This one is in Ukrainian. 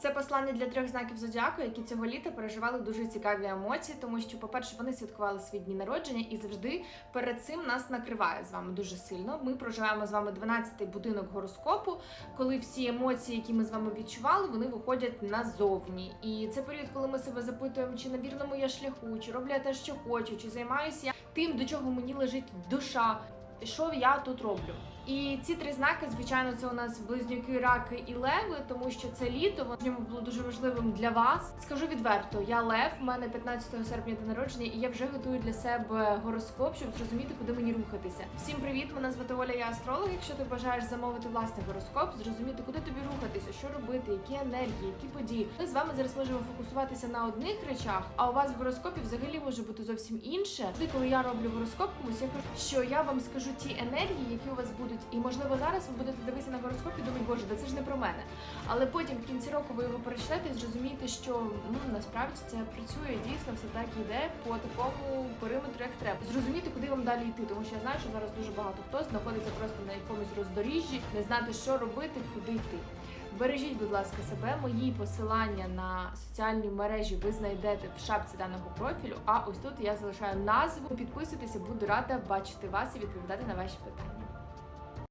Це послання для трьох знаків зодіаку, які цього літа переживали дуже цікаві емоції, тому що, по-перше, вони святкували свої дні народження і завжди перед цим нас накриває з вами дуже сильно. Ми проживаємо з вами 12-й будинок гороскопу, коли всі емоції, які ми з вами відчували, вони виходять назовні. І це період, коли ми себе запитуємо, чи на вірному я шляху, чи роблю я те, що хочу, чи займаюся я тим, до чого мені лежить душа. Що я тут роблю? І ці три знаки, звичайно, це у нас близнюки, раки і леви, тому що це літо воно в ньому було дуже важливим для вас. Скажу відверто, я лев, в мене 15 серпня день народження, і я вже готую для себе гороскоп, щоб зрозуміти, куди мені рухатися. Всім привіт! Мене звати Оля, я астролог. Якщо ти бажаєш замовити власний гороскоп, зрозуміти, куди тобі рухатися, що робити, які енергії, які події. Ми з вами зараз можемо фокусуватися на одних речах, а у вас в гороскопі взагалі може бути зовсім інше. Тоді, коли я роблю гороскоп, комусь я кажу, що я вам скажу ті енергії, які у вас будуть, і можливо зараз ви будете дивитися на гороскоп і думати, боже, да це ж не про мене. Але потім в кінці року ви його прочитаєте і зрозумієте, що ну насправді це працює дійсно, все так іде по такому периметру, як треба. Зрозуміти, куди вам далі йти, тому що я знаю, що зараз дуже багато хто знаходиться просто на якомусь роздоріжжі, не знати, що робити, куди йти. Бережіть, будь ласка, себе. Мої посилання на соціальні мережі ви знайдете в шапці даного профілю. А ось тут я залишаю назву. Підписуйтеся, буду рада бачити вас і відповідати на ваші питання.